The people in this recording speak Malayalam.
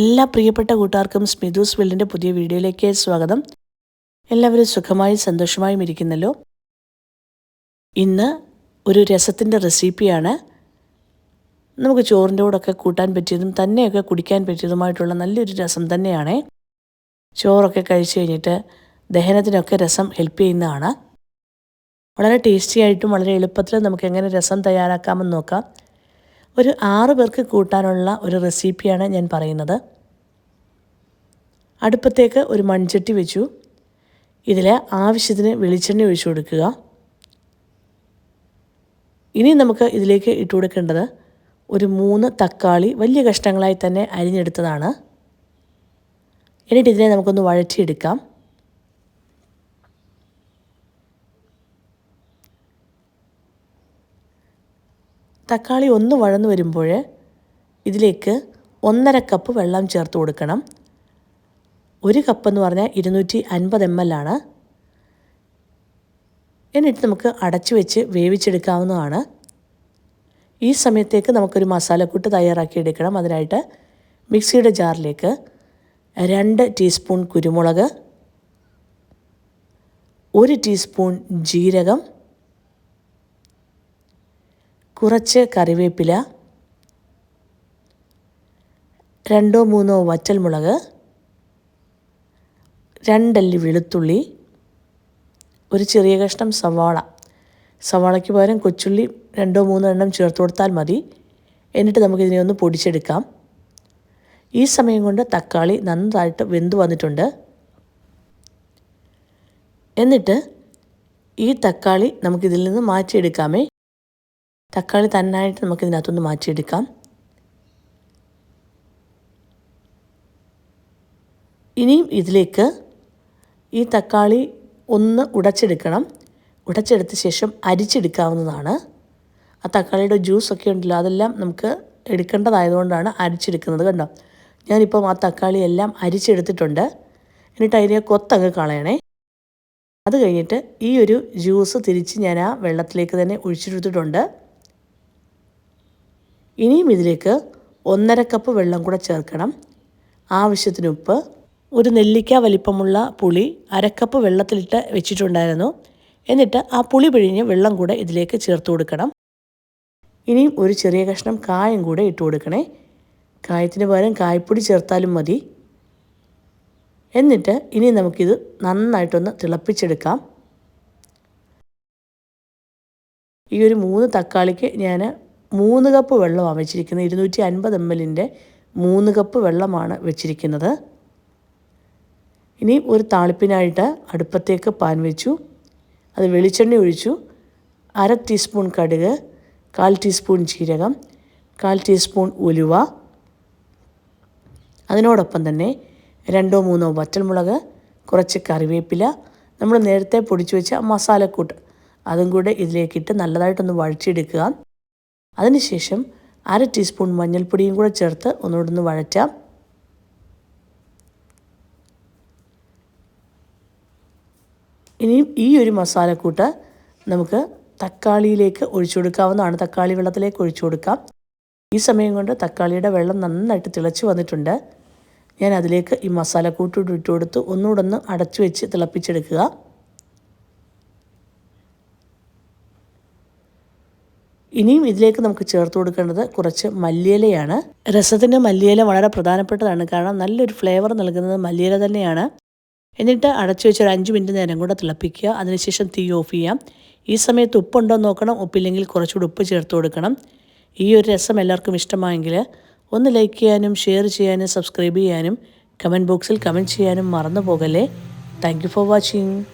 എല്ലാ പ്രിയപ്പെട്ട കൂട്ടുകാർക്കും സ്മിതൂസ് വെല്ലിന്റെ പുതിയ വീഡിയോയിലേക്ക് സ്വാഗതം. എല്ലാവരും സുഖമായും സന്തോഷമായും ഇരിക്കുന്നല്ലോ? ഇന്ന് ഒരു രസത്തിന്റെ റെസിപ്പിയാണ്. നമുക്ക് ചോറിന്റെ കൂടെയൊക്കെ കൂട്ടാൻ പറ്റിയതും തന്നെയൊക്കെ കുടിക്കാൻ പറ്റിയതുമായിട്ടുള്ള നല്ലൊരു രസം തന്നെയാണ്. ചോറൊക്കെ കഴിച്ചു കഴിഞ്ഞിട്ട് ദഹനത്തിനൊക്കെ രസം ഹെൽപ്പ് ചെയ്യുന്നതാണ്. വളരെ ടേസ്റ്റി ആയിട്ടും വളരെ എളുപ്പത്തിൽ നമുക്ക് എങ്ങനെ രസം തയ്യാറാക്കാമെന്ന് നോക്കാം. ഒരു ആറ് പേർക്ക് കൂട്ടാനുള്ള ഒരു റെസിപ്പിയാണ് ഞാൻ പറയുന്നത്. അടുപ്പത്തേക്ക് ഒരു മൺചട്ടി വെച്ചു. ഇതിൽ ആവശ്യത്തിന് വെളിച്ചെണ്ണ ഒഴിച്ചു കൊടുക്കുക. ഇനി നമുക്ക് ഇതിലേക്ക് ഇട്ട് കൊടുക്കേണ്ടത് ഒരു മൂന്ന് തക്കാളി വലിയ കഷ്ണങ്ങളായി തന്നെ അരിഞ്ഞെടുത്തതാണ്. എന്നിട്ട് ഇതിനെ നമുക്കൊന്ന് വഴറ്റിയെടുക്കാം. തക്കാളി ഒന്ന് വഴന്നു വരുമ്പോൾ ഇതിലേക്ക് ഒന്നര കപ്പ് വെള്ളം ചേർത്ത് കൊടുക്കണം. ഒരു കപ്പ് എന്ന് പറഞ്ഞാൽ ഇരുന്നൂറ്റി അൻപത് എം എൽ ആണ്. എന്നിട്ട് നമുക്ക് അടച്ചു വെച്ച് വേവിച്ചെടുക്കാവുന്നതാണ്. ഈ സമയത്തേക്ക് നമുക്കൊരു മസാലക്കൂട്ട് തയ്യാറാക്കി എടുക്കണം. അതിനായിട്ട് മിക്സിയുടെ ജാറിലേക്ക് രണ്ട് ടീസ്പൂൺ കുരുമുളക് ഒരു ടീസ്പൂൺ ജീരകം കുറച്ച് കറിവേപ്പില രണ്ടോ മൂന്നോ വറ്റൽമുളക് രണ്ടല്ലി വെളുത്തുള്ളി ഒരു ചെറിയ കഷ്ണം സവാള. സവാളയ്ക്ക് പകരം കൊച്ചുള്ളി രണ്ടോ മൂന്നോ എണ്ണം ചേർത്ത് കൊടുത്താൽ മതി. എന്നിട്ട് നമുക്കിതിനെ ഒന്ന് പൊടിച്ചെടുക്കാം. ഈ സമയം കൊണ്ട് തക്കാളി നന്നായിട്ട് വെന്ത് വന്നിട്ടുണ്ട്. എന്നിട്ട് ഈ തക്കാളി നമുക്കിതിൽ നിന്ന് മാറ്റിയെടുക്കാമേ. തക്കാളി തന്നായിട്ട് നമുക്കിതിനകത്തുനിന്ന് മാറ്റിയെടുക്കാം. ഇനിയും ഇതിലേക്ക് ഈ തക്കാളി ഒന്ന് ഉടച്ചെടുക്കണം. ഉടച്ചെടുത്ത ശേഷം അരിച്ചെടുക്കാവുന്നതാണ്. ആ തക്കാളിയുടെ ജ്യൂസൊക്കെ ഉണ്ടല്ലോ അതെല്ലാം നമുക്ക് എടുക്കേണ്ടതായതുകൊണ്ടാണ് അരിച്ചെടുക്കുന്നത് കണ്ടോ? ഞാനിപ്പം ആ തക്കാളി എല്ലാം അരിച്ചെടുത്തിട്ടുണ്ട്. എന്നിട്ട് അതിനെ കൊത്തങ്ങ് കളയണേ. അത് കഴിഞ്ഞിട്ട് ഈ ഒരു ജ്യൂസ് തിരിച്ച് ഞാൻ ആ വെള്ളത്തിലേക്ക് തന്നെ ഒഴിച്ചെടുത്തിട്ടുണ്ട് ഇനിയും ഇതിലേക്ക് ഒന്നര കപ്പ് വെള്ളം കൂടെ ചേർക്കണം. ആവശ്യത്തിന് ഉപ്പ് ഒരു നെല്ലിക്ക വലിപ്പമുള്ള പുളി അരക്കപ്പ് വെള്ളത്തിലിട്ട് വെച്ചിട്ടുണ്ടായിരുന്നു. എന്നിട്ട് ആ പുളി പിഴിഞ്ഞ് വെള്ളം കൂടെ ഇതിലേക്ക് ചേർത്ത് കൊടുക്കണം. ഇനിയും ഒരു ചെറിയ കഷ്ണം കായം കൂടെ ഇട്ട് കൊടുക്കണേ. കായത്തിന് പകരം കായപ്പൊടി ചേർത്താലും മതി. എന്നിട്ട് ഇനി നമുക്കിത് നന്നായിട്ടൊന്ന് തിളപ്പിച്ചെടുക്കാം. ഈ ഒരു മൂന്ന് തക്കാളിക്ക് ഞാൻ മൂന്ന് കപ്പ് വെള്ളമാണ് വെച്ചിരിക്കുന്നത്. ഇരുന്നൂറ്റി അൻപത് എം എല്ലിന്റെ മൂന്ന് കപ്പ് വെള്ളമാണ് വെച്ചിരിക്കുന്നത്. ഇനി ഒരു താളിപ്പിനായിട്ട് അടുപ്പത്തേക്ക് പാൻ വെച്ചു. അത് വെളിച്ചെണ്ണ ഒഴിച്ചു. അര ടീസ്പൂൺ കടുക് കാൽ ടീസ്പൂൺ ജീരകം കാൽ ടീസ്പൂൺ ഉലുവ. അതിനോടൊപ്പം തന്നെ രണ്ടോ മൂന്നോ വറ്റൽമുളക് കുറച്ച് കറിവേപ്പില. നമ്മൾ നേരത്തെ പൊടിച്ചു വെച്ച മസാലക്കൂട്ട്. അതും കൂടെ ഇതിലേക്കിട്ട് നല്ലതായിട്ടൊന്ന് വഴച്ചെടുക്കുക അതിനുശേഷം അര ടീസ്പൂൺ മഞ്ഞൾപ്പൊടിയും കൂടെ ചേർത്ത് ഒന്നുകൂടെ ഒന്ന് വഴറ്റാം. ഇനിയും ഈ ഒരു മസാലക്കൂട്ട് നമുക്ക് തക്കാളിയിലേക്ക് ഒഴിച്ചു കൊടുക്കാവുന്നതാണ്. തക്കാളി വെള്ളത്തിലേക്ക് ഒഴിച്ചു കൊടുക്കാം. ഈ സമയം കൊണ്ട് തക്കാളിയുടെ വെള്ളം നന്നായിട്ട് തിളച്ച് വന്നിട്ടുണ്ട്. ഞാൻ അതിലേക്ക് ഈ മസാലക്കൂട്ട് ഇട്ട് കൊടുത്ത് ഒന്നുകൂടെ ഒന്ന് അടച്ചു വെച്ച് തിളപ്പിച്ചെടുക്കുക. ഇനിയും ഇതിലേക്ക് നമുക്ക് ചേർത്ത് കൊടുക്കേണ്ടത് കുറച്ച് മല്ലിയിലയാണ്. രസത്തിന്റെ മല്ലിയില വളരെ പ്രധാനപ്പെട്ടതാണ്. കാരണം നല്ലൊരു ഫ്ലേവർ നൽകുന്നത് മല്ലിയില തന്നെയാണ്. എന്നിട്ട് അടച്ചു വെച്ച് ഒരു അഞ്ച് മിനിറ്റ് നേരം കൂടെ തിളപ്പിക്കുക. അതിനുശേഷം തീ ഓഫ് ചെയ്യാം. ഈ സമയത്ത് ഉപ്പുണ്ടോ നോക്കണം. ഉപ്പില്ലെങ്കിൽ കുറച്ചുകൂടി ഉപ്പ് ചേർത്ത് കൊടുക്കണം. ഈ ഒരു രസം എല്ലാവർക്കും ഇഷ്ടമായെങ്കിൽ ഒന്ന് ലൈക്ക് ചെയ്യാനും ഷെയർ ചെയ്യാനും സബ്സ്ക്രൈബ് ചെയ്യാനും കമന്റ് ബോക്സിൽ കമന്റ് ചെയ്യാനും മറന്നു പോകല്ലേ താങ്ക് ഫോർ വാച്ചിങ്